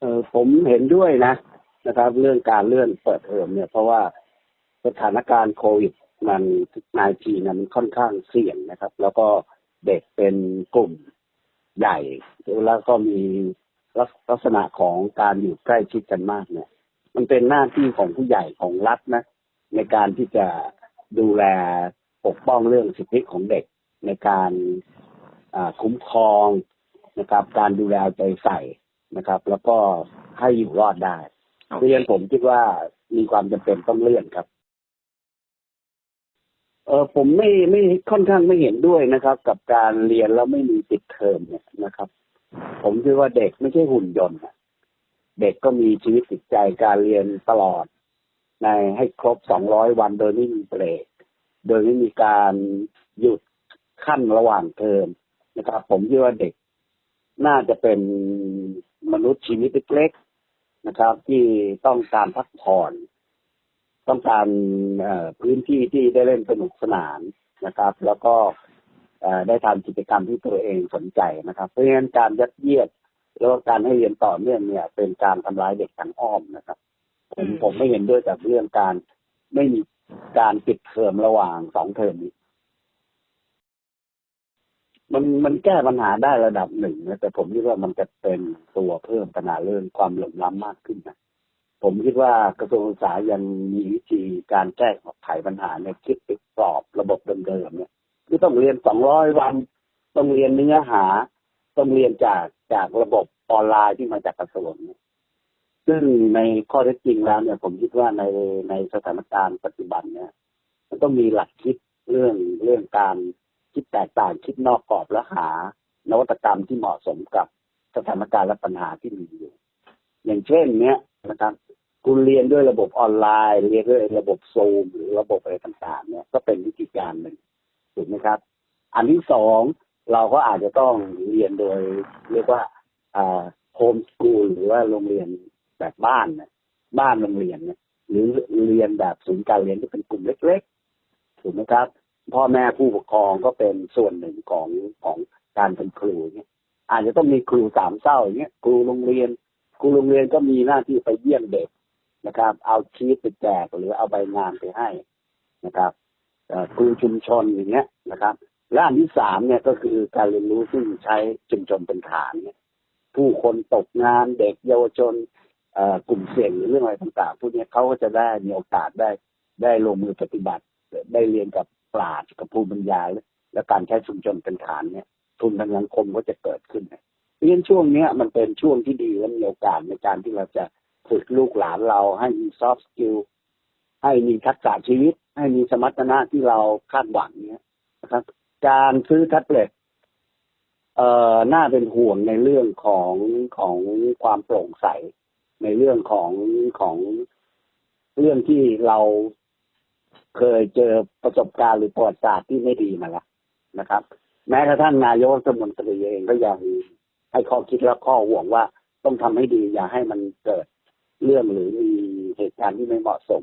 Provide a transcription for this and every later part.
เออผมเห็นด้วยนะนะครับ เรื่องการเลื่อนเปิดเทอมเนี่ย เพราะว่าสถานการณ์โควิดมันนายทีนะมันค่อนข้างเสี่ยงนะครับ แล้วก็เด็กเป็นกลุ่มใหญ่แล้วก็มีลักษณะของการอยู่ใกล้ชิดกันมากเนี่ย มันเป็นหน้าที่ของผู้ใหญ่ของรัฐนะ ในการที่จะดูแลปกป้องเรื่องสิทธิของเด็กในการคุ้มครองนะครับ การดูแลใจใส่ นะครับ แล้วก็ให้อยู่รอดได้เพราะฉะนั้นผมคิดว่ามีความจำเป็นต้องเลื่อนครับ เออผมไม่ไม่ค่อนข้างไม่เห็นด้วยนะครับ กับการเรียนแล้วไม่มีปิดเทอมเนี่ยนะครับ ผมคิดว่าเด็กไม่ใช่หุ่นยนต์เด็กก็มีชีวิตจิตใจการเรียนตลอด ในให้ครบสองร้อยวันโดยไม่มีเบรกโดยไม่มีการหยุดขั้นระหว่างเทอมนะครับ ผมคิดว่าเด็กน่าจะเป็น มนุษย์ชีวิตเล็กๆนะครับ ที่ต้องการพักผ่อน ต้องการพื้นที่ที่ได้เล่นสนุกสนานนะครับ แล้วก็ได้ทำกิจกรรมที่ตัวเองสนใจนะครับ เพราะฉะนั้นการยัดเยียดแล้วก็การให้เรียนต่อเนื่องเนี่ย เป็นการทำร้ายเด็กทางอ้อมนะครับผมผมไม่เห็นด้วยกับเรื่องการไม่มีการปิดเทอมระหว่างสองเทอมนี้ มันมันแก้ปัญหาได้ระดับหนึ่งนะแต่ผมคิดว่ามันจะเป็นตัวเพิ่มปัญหาเรื่องความเหลื่อมล้ำมากขึ้นนะผมคิดว่ากระทรวงศึกษายังมีวิธีการแก้ไขปัญหาในคิดติดสอบระบบเดิมๆเนี่ยคือต้องเรียนสองร้อยวัน ต้องเรียนเนื้อหา ต้องเรียนจากจากระบบออนไลน์ที่มาจากกระทรวงเนี่ยซึ่งในข้อเท็จจริงแล้วเนี่ย ผมคิดว่าในในสถานการณ์ปัจจุบันเนี่ย มันต้องมีหลักคิดเรื่องเรื่องการ คิดแตกต่างคิดนอกกรอบและหานวัตกรรมที่เหมาะสมกับสถานการณ์และปัญหาที่มีอยู่ อย่างเช่น เนี้ยนะครับคุณเรียนด้วยระบบออนไลน์ เรียนด้วยระบบโซมหรือระบบอะไรต่างๆ เนี่ยก็เป็นวิธีการหนึ่งถูกไหมครับ อันที่สองเราก็อาจจะต้องเรียนโดย เรียกว่าโฮมสกูลหรือว่าโรงเรียนแบบบ้านนะบ้านโรงเรียนเนี่ยหรือเรียนแบบศูนย์การเรียนที่เป็นกลุ่มเล็กๆถูกไหมครับ พ่อแม่ผู้ปกครองก็เป็นส่วนหนึ่งของของการเป็นครูเนี่ยอาจจะต้องมีครูสามเศร้าอย่างเงี้ยครูโรงเรียน ครูโรงเรียนก็มีหน้าที่ไปเยี่ยมเด็กนะครับ เอาชีตไปแจกหรือเอาใบงานไปให้นะครับครูชุมชนอย่างเงี้ยนะครับและอันที่สามเนี่ยก็คือการเรียนรู้ซึ่งใช้ชุมชนเป็นฐานเนี่ยผู้คนตกงานเด็กเยาวชนกลุ่มเสี่ยงหรือเรื่องอะไรต่างๆพวกนี้เขาก็จะได้มีโอกาสได้ได้ลงมือปฏิบัติได้เรียนกับ ปราชญ์กับภูมิปัญญา และการใช้ชุมชนเป็นฐานเนี่ยทุนทางสังคมก็จะเกิดขึ้นเพราะฉะนั้นช่วงนี้มันเป็นช่วงที่ดีและมีโอกาสในการที่เราจะฝึกลูกหลานเราให้มีซอฟต์สกิลให้มีทักษะชีวิต ให้มีสมรรถนะที่เราคาดหวังเนี่ยนะครับ การซื้อแท็บเล็ตเอ่อน่าเป็นห่วงในเรื่องของของความโปร่งใส ในเรื่องของของเรื่องที่เรา เคยเจอประสบการณ์หรือประวัติศาสตร์ที่ไม่ดีมาแล้วนะครับ แม้กระทั่งนายกรัฐมนตรีเองก็ยังให้ข้อคิดและข้อห่วงว่าต้องทำให้ดีอย่าให้มันเกิดเรื่องหรือมีเหตุการณ์ที่ไม่เหมาะสม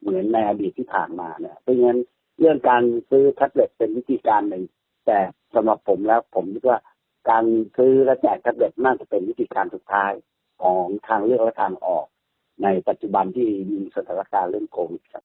เหมือนในอดีตที่ผ่านมาเนี่ยเพราะงั้นเรื่องการซื้อแท็บเล็ตเป็นวิธีการหนึ่ง แต่สำหรับผมแล้วผมคิดว่าการซื้อและแจกแท็บเล็ตน่าจะเป็นวิธีการสุดท้ายของทางเลือกและทางออก ในปัจจุบันที่มีสถานการณ์เรื่องโควิดครับ